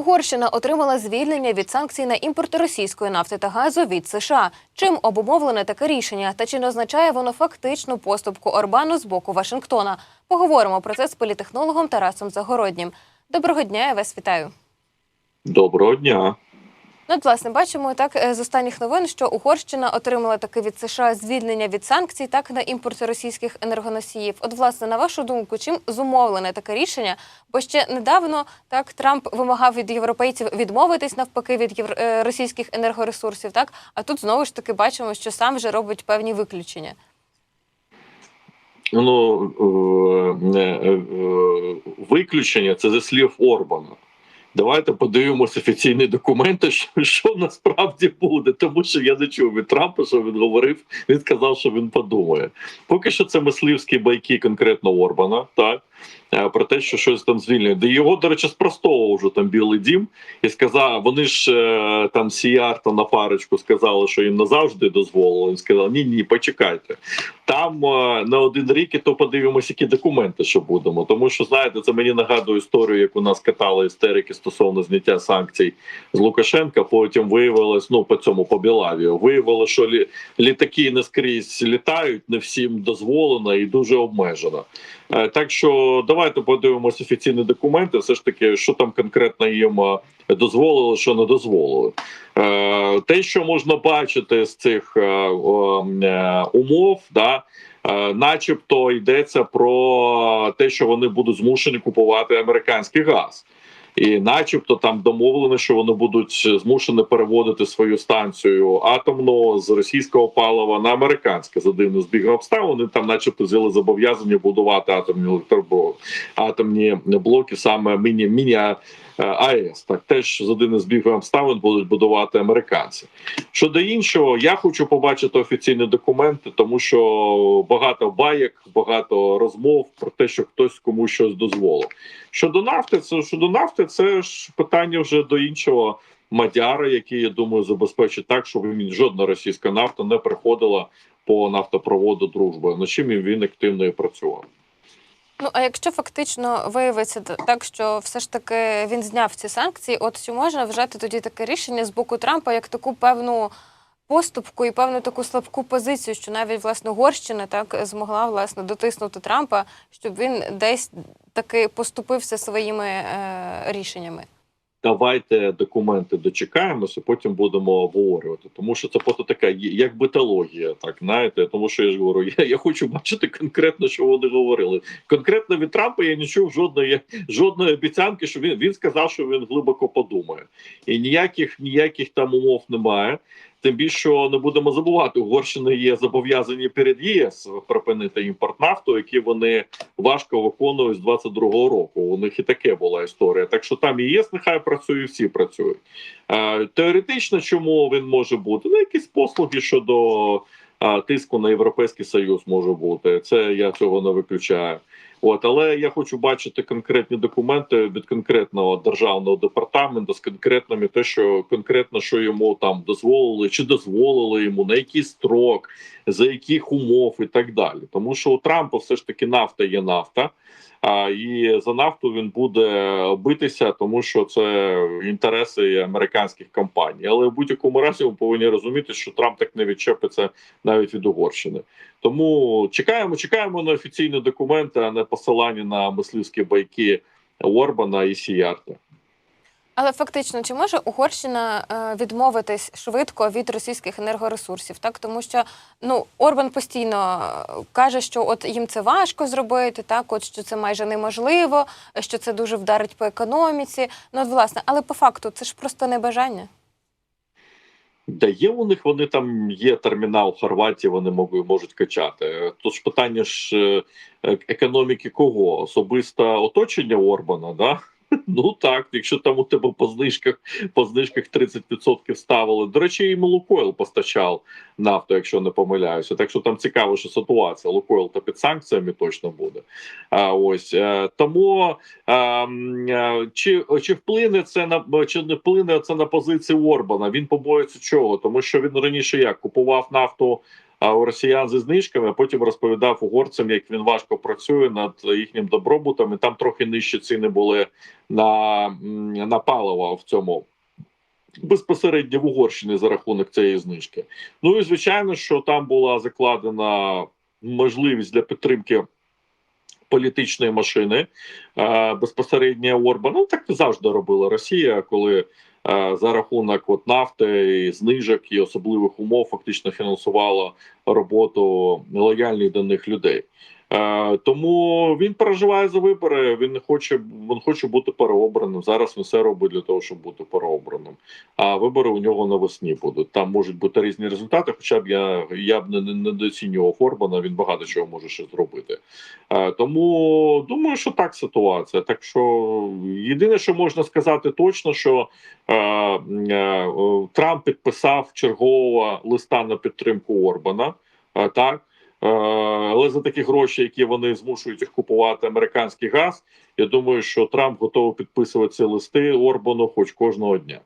Угорщина отримала звільнення від санкцій на імпорт російської нафти та газу від США. Чим обумовлене таке рішення та чи не означає воно фактичну поступку Орбану з боку Вашингтона? Поговоримо про це з політехнологом Тарасом Загороднім. Доброго дня, я вас вітаю. Доброго дня. Ну, от, власне, бачимо так е, з останніх новин, що Угорщина отримала таке від США звільнення від санкцій так на імпорт російських енергоносіїв. От, власне, на вашу думку, чим зумовлене таке рішення? Бо ще недавно так Трамп вимагав від європейців відмовитись навпаки від євро... е, російських енергоресурсів, так а тут знову ж таки бачимо, що сам вже робить певні виключення. Ну е, виключення це зі слів Орбана. Давайте подивимося офіційні документи, що, що насправді буде. Тому що я не чув від Трампа, що він говорив. Він сказав, що він подумає. Поки що це мисливські байки конкретно Орбана, так про те, що щось там звільнює. Де його, до речі, спростовував вже там Білий Дім і сказав: вони ж е, там Сіярта на парочку сказали, що їм назавжди дозволили. Він сказав: ні, ні, почекайте. Там е, на один рік і то подивимося, які документи, що будемо. Тому що знаєте, це мені нагадує історію, як у нас катали істерики стосовно зняття санкцій з Лукашенка. Потім виявилось, ну по цьому по Білавію, виявилося, що лі, літаки не скрізь літають, не всім дозволено і дуже обмежено. Е, Так що давайте подивимося офіційні документи. Все ж таки, що там конкретно їм е, дозволили, що не дозволили. Е, Те, що можна бачити з цих е, умов, да. Начебто йдеться про те, що вони будуть змушені купувати американський газ, і, начебто, там домовлено, що вони будуть змушені переводити свою станцію атомну з російського палива на американське за дивним збігом обставин. Вони там, начебто, взяли зобов'язання будувати атомні електробо... атомні блоки, саме міні міні АЕС. Так теж за дивним збігом обставин будуть будувати американці. Щодо іншого, я хочу побачити офіційні документи, тому що багато баєк, багато розмов про те, що хтось комусь щось дозволив. Щодо нафти, це щодо нафти, це ж питання вже до іншого мадяра, який я думаю забезпечить так, щоб він жодна російська нафта не приходила по нафтопроводу дружби. На чим він активно і працював. Ну а якщо фактично виявиться так, що все ж таки він зняв ці санкції, от чи можна вважати тоді таке рішення з боку Трампа як таку певну поступку і певну таку слабку позицію, що навіть власне Угорщина так змогла власне дотиснути Трампа, щоб він десь таки поступився своїми е, рішеннями? Давайте документи дочекаємося, потім будемо обговорювати. Тому що це просто така як битологія, так знаєте. Тому що я ж говорю, я, я хочу бачити конкретно, що вони говорили. Конкретно від Трампа я не чув жодної жодної обіцянки, що він він сказав, що він глибоко подумає, і ніяких ніяких там умов немає. Тим більше що не будемо забувати, Угорщина є зобов'язані перед ЄС припинити імпорт нафту, які вони важко виконують з 22-го року. У них і таке була історія. Так що там і ЄС нехай працює, всі працюють. Е, теоретично, чому він може бути? Ну, якісь послуги щодо е, тиску на європейський союз може бути. Це я цього не виключаю. От, але я хочу бачити конкретні документи від конкретного державного департаменту з конкретними те, що конкретно що йому там дозволили, чи дозволили йому, на який строк, за яких умов і так далі. Тому що у Трампа все ж таки нафта є нафта. І за нафту він буде битися, тому що це інтереси американських компаній. Але в будь-якому разі ми повинні розуміти, що Трамп так не відчепиться навіть від Угорщини. Тому чекаємо, чекаємо на офіційні документи, а не посилання на мисливські байки Орбана і Сіярта. Але фактично, чи може Угорщина е, відмовитись швидко від російських енергоресурсів? Так, тому що ну Орбан постійно е, каже, що от їм це важко зробити, так, от що це майже неможливо, що це дуже вдарить по економіці. Ну, от, власне, але по факту це ж просто небажання. Да є у них вони там є термінал в Хорватії, вони можуть, качати. Тож питання ж е, економіки кого? Особисто оточення Орбана, да? Ну так, якщо там у тебе по знижках по знижках 30% ставили. До речі, і Лукойл постачав нафту, якщо не помиляюся. Так що там цікава що ситуація. Лукойл то під санкціями точно буде. А ось е, тому е, е, чи, чи вплине це на чи не вплине це на позиції Орбана? Він побоїться чого? Тому що він раніше як купував нафту а у росіян зі знижками, а потім розповідав угорцям, як він важко працює над їхнім добробутом. І там трохи нижчі ціни були на, на паливо в цьому. Безпосередньо в Угорщині за рахунок цієї знижки. Ну і звичайно, що там була закладена можливість для підтримки політичної машини е, безпосередньо Орбана. Ну так завжди робила Росія, коли за рахунок от нафти, і знижок і особливих умов фактично фінансувала роботу нелояльних до них людей. Е, тому він переживає за вибори. Він хоче, він хоче бути переобраним. Зараз він все робить для того, щоб бути переобраним. А вибори у нього навесні будуть. Там можуть бути різні результати. Хоча б я, я б не, не недооцінював Орбана. Він багато чого може ще зробити. Е, тому думаю, що так ситуація. Так що єдине, що можна сказати точно, що е, е, Трамп підписав чергового листа на підтримку Орбана. Е, так. Е, Але за такі гроші, які вони змушують їх купувати американський газ, я думаю, що Трамп готовий підписувати ці листи Орбану хоч кожного дня.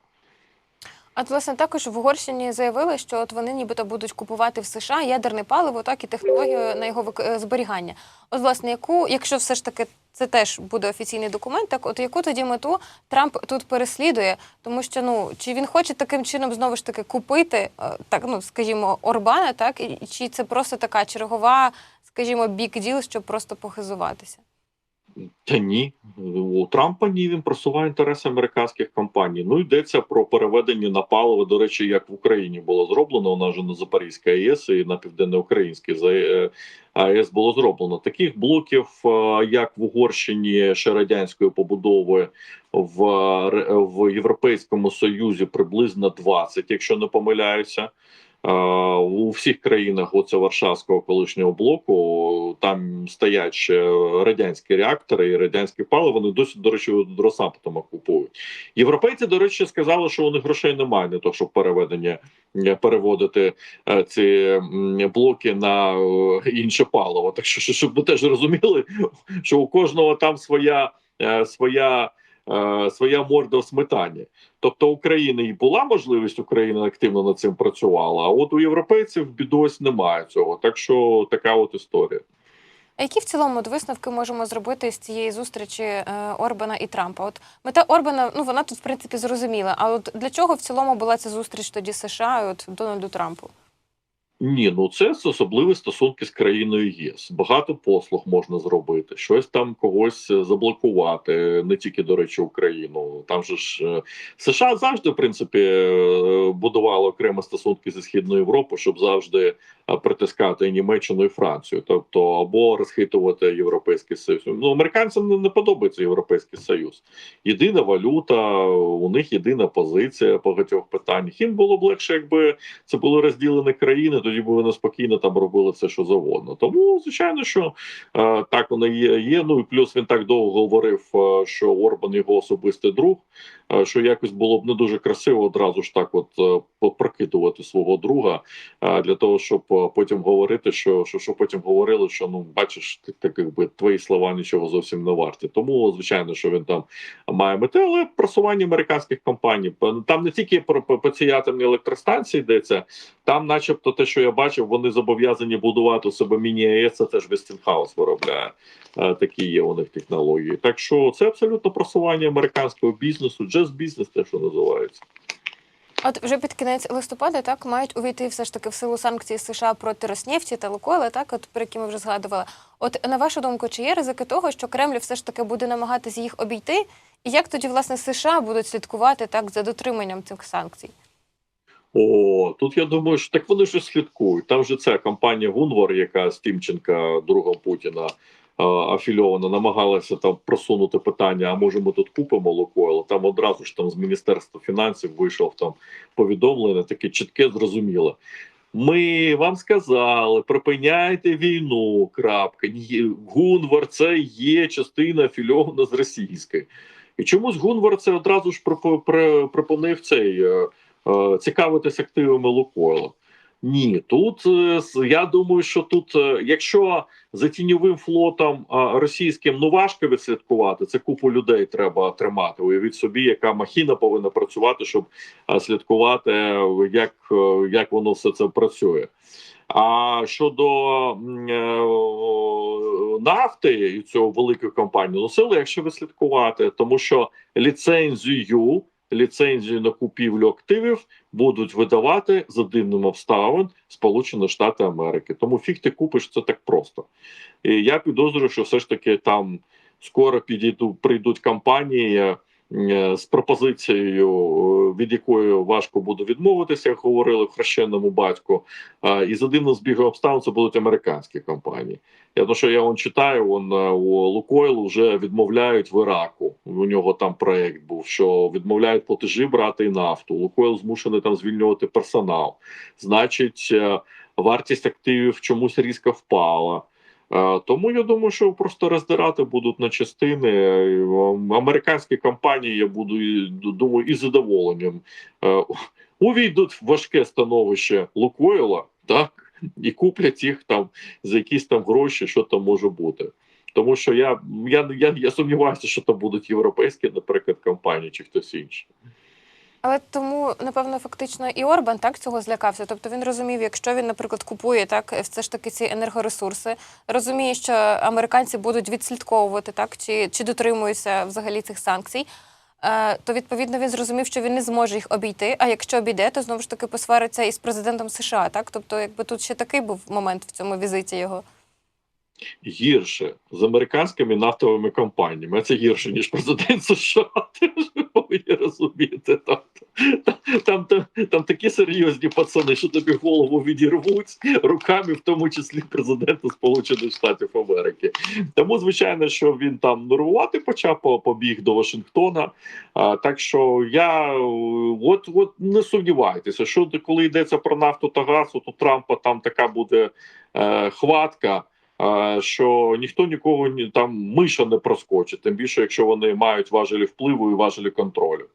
А от, власне також в Угорщині заявили, що от вони нібито будуть купувати в США ядерне паливо, так і технологію на його е, зберігання. От, власне, яку, якщо все ж таки це теж буде офіційний документ, так от яку тоді мету Трамп тут переслідує? Тому що ну чи він хоче таким чином знову ж таки купити е, так, ну скажімо, Орбана, так і чи це просто така чергова, скажімо, бік діл, щоб просто похизуватися? Та ні, у Трампа ні, він просуває інтереси американських компаній. Ну йдеться про переведення на паливо. До речі, як в Україні було зроблено. У нас же на Запорізькій АЕС і на за- е, АЕС було зроблено. Таких блоків, е, як в Угорщині ще радянської побудови в, в Європейському Союзі приблизно 20, якщо не помиляюся. У всіх країнах оце Варшавського колишнього блоку там стоять ще радянські реактори і радянське паливо. Вони досі, до речі, від Росатома купують. Європейці, до речі, сказали, що них грошей немає не то, щоб переведення е, переводити е, ці блоки на е, інше паливо. Так що, щоб ви теж розуміли, що у кожного там своя своя. Е, Своя морда в сметані, тобто України і була можливість, Україна активно над цим працювала. А от у європейців бідось немає цього. Так що така от історія. А які в цілому от висновки можемо зробити з цієї зустрічі е, Орбана і Трампа? От мета Орбана, ну вона тут в принципі зрозуміла. А от для чого в цілому була ця зустріч тоді США от Дональду Трампу? Ні, ну це особливі стосунки з країною ЄС. Багато послуг можна зробити, щось там когось е, заблокувати, не тільки до речі, Україну. Там же ж е, США завжди, в принципі, будувало будували окремі стосунки зі східною Європою, щоб завжди е, притискати Німеччину і Францію, тобто або розхитувати європейський союз. Ну американцям не, подобається європейський союз. Єдина валюта, у них єдина позиція по багатьох питаннях. Їм було б легше, якби це були розділені країни, тоді б вони спокійно там робили все, що завгодно. Тому, звичайно, що е, так воно є, є. Ну і плюс він так довго говорив, е, що Орбан його особистий друг. е, Що якось було б не дуже красиво одразу ж так, от е, попрокидувати свого друга е, для того, щоб е, потім говорити, що, що, що потім говорили, що ну бачиш, ти так якби твої слова нічого зовсім не варті. Тому звичайно, що він там має мети, але просування американських компаній. Там не тільки про по- цій атомній електростанції йдеться, там, начебто, те, що я бачив, вони зобов'язані будувати у себе міні-АЕС, це теж Westinghouse виробляє. Такі є у них технології. Так що це абсолютно просування американського бізнесу, джаз бізнес, те, що називається. От вже під кінець листопада так мають увійти все ж таки в силу санкцій США проти Роснефті та Лукойла, так от про які ми вже згадували. От на вашу думку, чи є ризики того, що Кремль все ж таки буде намагатися їх обійти? І як тоді власне США будуть слідкувати так за дотриманням цих санкцій? О, тут я думаю, що так вони ж слідкують. Там же ця компанія Гунвар, яка з Тімченка, другом Путіна, афільована, намагалася там просунути питання: а може ми тут купимо Лукойл? Там одразу ж там з міністерства фінансів вийшов там повідомлення, таке чітке, зрозуміле. Ми вам сказали, припиняйте війну. Крапка. Гунвар це є частина афільована з російської. І чомусь Гунвар це одразу ж припинив цей е, е, цікавитись активами Лукойла. Ні, тут е, я думаю, що тут, е, якщо за тіньовим флотом російським ну важко відслідкувати, це купу людей треба тримати. Уявіть собі, яка махіна повинна працювати, щоб слідкувати, як, е, як воно все це працює. А щодо нафти і цього великої компанії, ну це легше вислідкувати, тому що ліцензію, ліцензію на купівлю активів будуть видавати за дивним обставин Сполучені Штати Америки. Тому фіг ти купиш це так просто. І я підозрюю, що все ж таки там скоро підійду, прийдуть компанії е, з пропозицією, е, від якої важко буде відмовитися, як говорили в хрещеному батьку. І за дивним збігом обставин це будуть американські компанії. Я тому, що я вон читаю, вон е, у Лукойл вже відмовляють в Іраку. У нього там проект був, що відмовляють платежі брати і нафту. Лукойл змушений там звільнювати персонал. Значить, е, вартість активів чомусь різко впала. Е, Тому я думаю, що просто роздирати будуть на частини. Е, Американські компанії, я буду думаю, із задоволенням е, увійдуть в важке становище Лукойла, так, і куплять їх там за якісь там гроші, що там може бути. Тому що я, я, я, я сумніваюся, що там будуть європейські, наприклад, компанії чи хтось інший. Але тому, напевно, фактично і Орбан так цього злякався. Тобто він розумів, якщо він, наприклад, купує так, все ж таки ці енергоресурси, розуміє, що американці будуть відслідковувати так, чи, чи дотримуються взагалі цих санкцій. е, То відповідно він зрозумів, що він не зможе їх обійти. А якщо обійде, то знову ж таки посвариться із президентом США. Так, тобто, якби тут ще такий був момент в цьому візиті його. Гірше з американськими нафтовими компаніями. Це гірше, ніж президент США. Ти ж розуміти. Там, там, там, там, такі серйозні пацани, що тобі голову відірвуть руками, в тому числі президента Сполучених Штатів Америки. Тому, звичайно, що він там нервувати почав, по- побіг до Вашингтона. А, так що я от, от не сумнівайтеся, що коли йдеться про нафту та газ, у Трампа там така буде е, хватка. Що ніхто нікого ні- там миша не проскочить, тим більше, якщо вони мають важелі впливу і важелі контролю.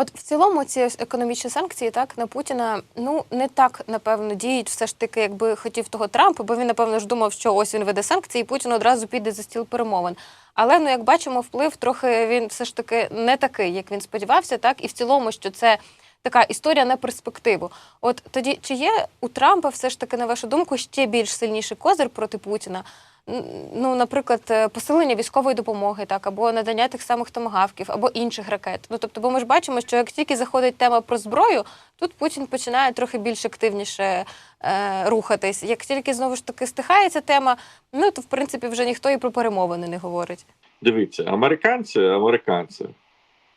От в цілому ці економічні санкції так на Путіна ну не так напевно діють все ж таки, якби хотів того Трамп, бо він напевно ж думав, що ось він веде санкції, і Путін одразу піде за стіл перемовин. Але ну як бачимо, вплив трохи він все ж таки не такий, як він сподівався, так і в цілому, що це така історія на перспективу. От тоді чи є у Трампа все ж таки, на вашу думку, ще більш сильніший козир проти Путіна? Ну, наприклад, е, посилення військової допомоги, так, або надання тих самих томагавків, або інших ракет. Ну тобто, бо ми ж бачимо, що як тільки заходить тема про зброю, тут Путін починає трохи більш активніше е, рухатись. Як тільки знову ж таки стихає ця тема, ну то в принципі вже ніхто і про перемовини не говорить. Дивіться, американці, американці,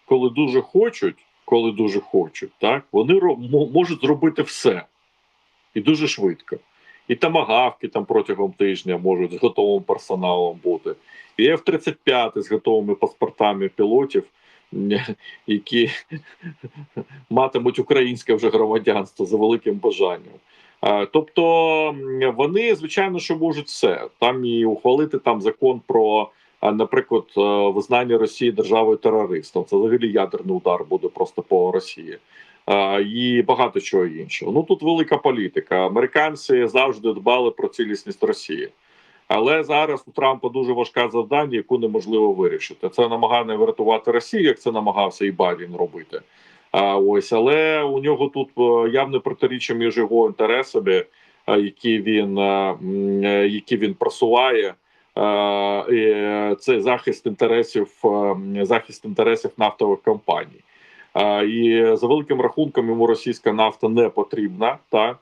коли дуже хочуть, коли дуже хочуть, так вони можуть зробити все і дуже швидко. І тамагавки там протягом тижня можуть з готовим персоналом бути. І F-35 з готовими паспортами пілотів, які матимуть українське вже громадянство за великим бажанням. Тобто вони, звичайно, що можуть все там і ухвалити там закон про наприклад, е, визнання Росії державою терористом. Це взагалі ядерний удар буде просто по Росії. І багато чого іншого. Ну тут велика політика. Американці завжди дбали про цілісність Росії. Але зараз у Трампа дуже важке завдання, яку неможливо вирішити. Це намагання врятувати Росію, як це намагався і Байден робити. А ось, але у нього тут е, явне протиріччя між його інтересами, е, які він, які він просуває. Е, це захист інтересів, е, захист інтересів нафтових компаній. Е, І за великим рахунком йому російська нафта не потрібна. Так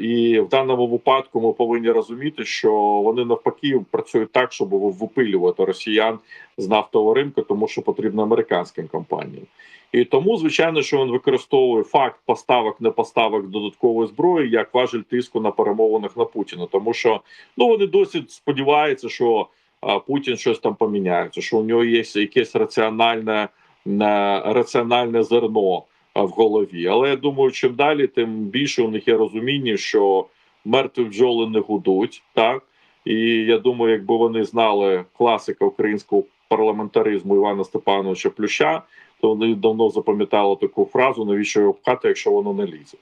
і в даному випадку ми повинні розуміти, що вони навпаки працюють так, щоб випилювати росіян з нафтового ринку, тому що потрібно американським компаніям. І тому, звичайно, що він використовує факт поставок, не поставок додаткової зброї як важель тиску на перемовинах на Путіна, тому що ну вони досі сподіваються, що Путін щось там поміняється, що у нього є якесь раціональне, е, раціональне зерно в голові. Але я думаю, чим далі, тим більше у них є розуміння, що мертві бджоли не гудуть, так і я думаю, якби вони знали класика українського парламентаризму Івана Степановича Плюща, то вони давно запам'ятали таку фразу, навіщо його пхати, якщо воно не лізе.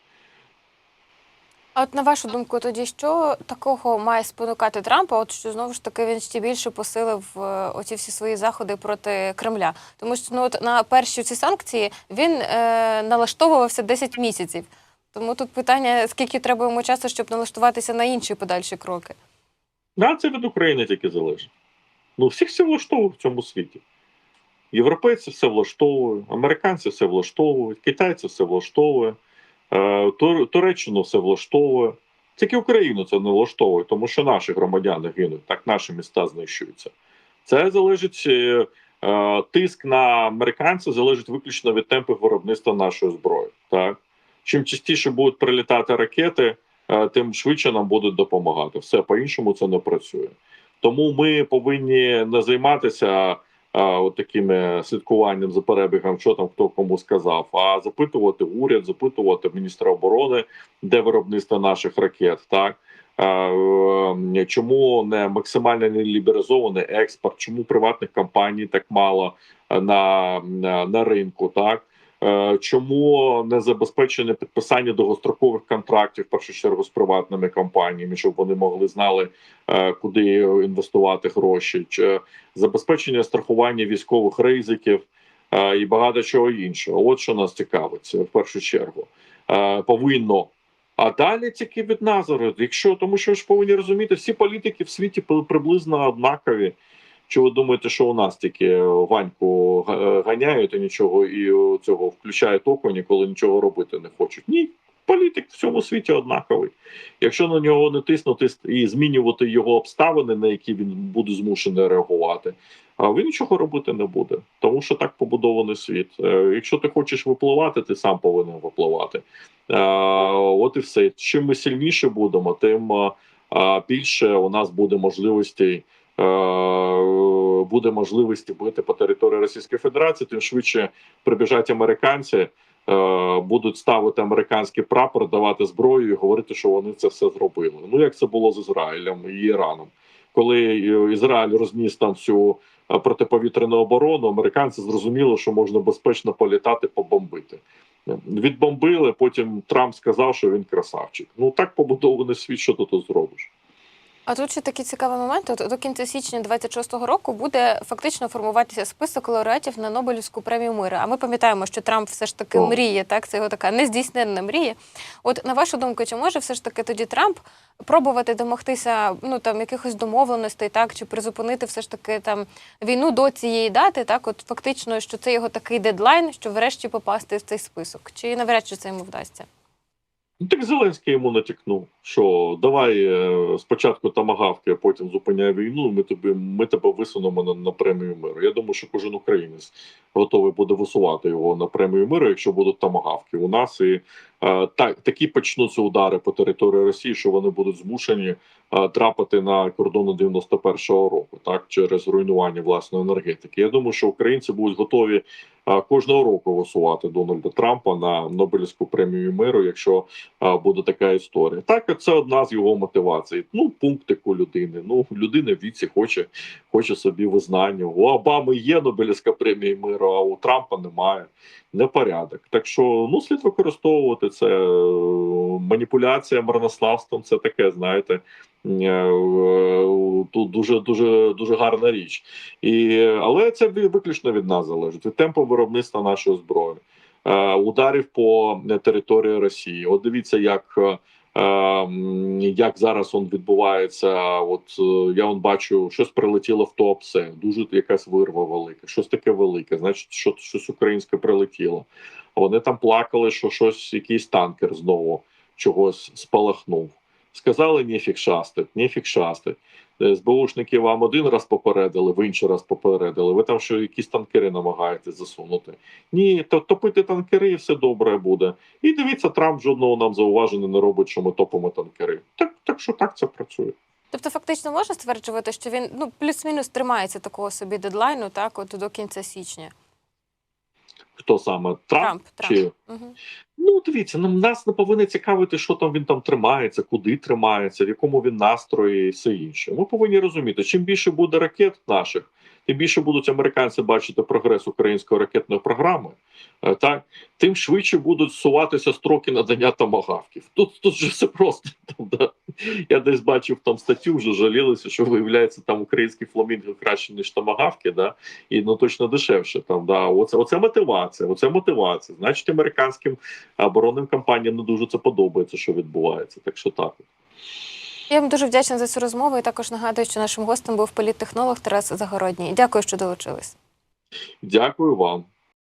А от на вашу думку, тоді що такого має спонукати Трампа? От що знову ж таки він ще більше посилив е, оці всі свої заходи проти Кремля, тому що ну от на перші ці санкції він е, налаштовувався 10 місяців. Тому тут питання: скільки треба йому часу, щоб налаштуватися на інші подальші кроки? Да, це від України тільки залежить. Ну, всіх все влаштовує в цьому світі. Європейці все влаштовують, американці все влаштовують, китайці все влаштовує, Туреччину все влаштовує. Тільки Україну це не влаштовує, тому що наші громадяни гинуть, так наші міста знищуються. Це залежить е, е, тиск на американців залежить виключно від темпів виробництва нашої зброї. Так? Чим частіше будуть прилітати ракети, е, тим швидше нам будуть допомагати. Все по-іншому це не працює. Тому ми повинні не займатися от такими слідкуванням за перебігом, що там хто кому сказав, а запитувати уряд, запитувати міністра оборони, де виробництво наших ракет, так. Е, Чому не максимально не лібералізований експорт? Чому приватних компаній так мало е, на, на, ринку? Так чому не забезпечене підписання довгострокових контрактів в першу чергу з приватними компаніями, щоб вони могли знали, е, куди інвестувати гроші, чи забезпечення страхування військових ризиків е, і багато чого іншого. От що нас цікавить в першу чергу. Е, Повинно. А далі тільки від нас. Якщо тому, що ж повинні розуміти, всі політики в світі при- приблизно однакові. Чи ви думаєте, що у нас тільки Ваньку ганяють і нічого і цього включають око, ніколи нічого робити не хочуть? Ні, політик в цьому світі однаковий. Якщо на нього не тиснути і змінювати його обставини, на які він буде змушений реагувати, а він нічого робити не буде, тому що так побудований світ. Е, Якщо ти хочеш випливати, ти сам повинен випливати. Е, От і все. Чим ми сильніше будемо, тим е, е, більше у нас буде можливостей. Е, Буде можливості бити по території Російської Федерації, тим швидше прибіжать американці, е, будуть ставити американський прапор, давати зброю і говорити, що вони це все зробили. Ну як це було з Ізраїлем і Іраном, коли е, Ізраїль розніс там всю протиповітряну оборону, американці зрозуміли, що можна безпечно політати, побомбити. Відбомбили. Потім Трамп сказав, що він красавчик. Ну так побудований світ, що ти тут зробиш. А тут ще такий цікавий момент. От до кінця січня 26-го року буде фактично формуватися список лауреатів на Нобелівську премію миру. А ми пам'ятаємо, що Трамп все ж таки О. мріє, так це його така нездійсненна мрія. От на вашу думку, чи може все ж таки тоді Трамп пробувати домогтися ну там якихось домовленостей, так чи призупинити все ж таки там війну до цієї дати? Так, от фактично, що це його такий дедлайн, що врешті попасти в цей список, чи навряд чи це йому вдасться? Ну, так Зеленський йому натякнув, що давай е, спочатку тамагавки, а потім зупиняй війну. Ми тобі ми тебе висунемо на, на премію миру. Я думаю, що кожен українець готовий буде висувати його на премію миру, якщо будуть тамагавки у нас. І так такі почнуться удари по території Росії, що вони будуть змушені е, трапити на кордони 91-го року, так через руйнування власної енергетики. Я думаю, що українці будуть готові е, кожного року висувати Дональда Трампа на Нобелівську премію миру, якщо буде така історія. Так, це одна з його мотивацій. Ну, пунктику людини. Ну, людина в віці хоче, хоче собі визнання. У Обами є Нобелівська премія миру, а у Трампа немає. Непорядок. Так що ну слід використовувати це е, маніпуляція марнославством. Це таке, знаєте. е, е, Тут дуже дуже дуже гарна річ, і але це виключно від нас залежить від темпу виробництва нашої зброї ударів по території Росії. От дивіться, як, як зараз он відбувається. От е, я он бачу, щось прилетіло в топсе, дуже якась вирва велика, щось таке велике. Значить, що щось українське прилетіло. Вони там плакали, що щось, якийсь танкер знову чогось спалахнув. Сказали, ніфік шастить, ніфік шастить. СБУшники вам один раз попередили, в інший раз попередили. Ви там що якісь танкери намагаєтесь засунути. Ні, то топити танкери і все добре буде. І дивіться, Трамп жодного нам зауваження не робить, що ми топимо танкери. Так, так що так це працює. Тобто, фактично можна стверджувати, що він ну плюс-мінус тримається такого собі дедлайну, так, от до кінця січня. Хто саме Трамп? Трамп, Трамп. Чи Угу. ну дивіться, нам нас не повинно цікавити, що там він там тримається, куди тримається, в якому він настрої і все інше. Ми повинні розуміти, чим більше буде ракет наших, тим більше будуть американці бачити прогрес української ракетної програми, е, так тим швидше будуть суватися строки надання томагавків. Тут тут же все просто. Там, да. я десь бачив там статтю, вже жалілися, що виявляється там українські фламінго краще ніж тамагавки, да, і ну точно дешевше. Там да, оце, оце мотивація. Оце мотивація. Значить, американським оборонним компаніям не дуже це подобається, що відбувається. Так що так. Я вам дуже вдячна за цю розмову. І також нагадую, що нашим гостем був політтехнолог Тарас Загородній. Дякую, що долучились. Дякую вам.